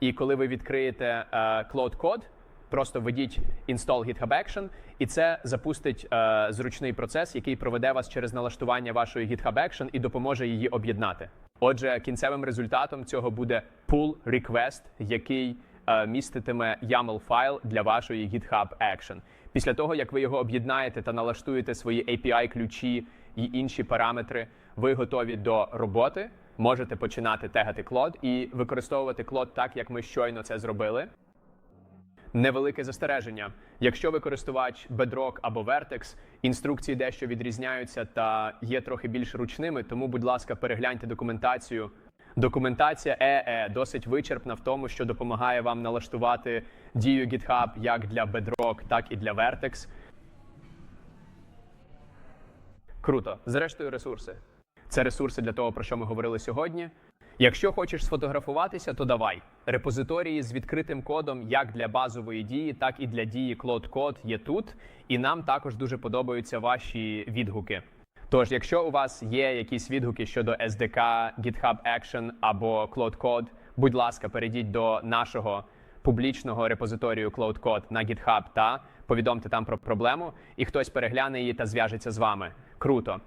І коли ви відкриєте е, Cloud Code, просто введіть install GitHub Action, і це запустить е, зручний процес, який проведе вас через налаштування вашої GitHub Action і допоможе її об'єднати. Отже, кінцевим результатом цього буде pull request, який е, міститиме YAML файл для вашої GitHub Action. Після того, як ви його об'єднаєте та налаштуєте свої API ключі і інші параметри, ви готові до роботи. Можете починати тегати Клод і використовувати Клод так, як ми щойно це зробили. Невелике застереження. Якщо ви користувач Bedrock або Vertex, інструкції дещо відрізняються та є трохи більш ручними, тому, будь ласка, перегляньте документацію. Документація ЕЕ досить вичерпна в тому, що допомагає вам налаштувати дію GitHub як для Bedrock, так і для Vertex. Круто. Зрештою, ресурси. Це ресурси для того, про що ми говорили сьогодні. Якщо хочеш сфотографуватися, то давай. Репозиторії з відкритим кодом як для базової дії, так і для дії Cloud Code є тут. І нам також дуже подобаються ваші відгуки. Тож, якщо у вас є якісь відгуки щодо SDK, GitHub Action або Cloud Code, будь ласка, перейдіть до нашого публічного репозиторію Cloud Code на GitHub та повідомте там про проблему, і хтось перегляне її та зв'яжеться з вами. Круто.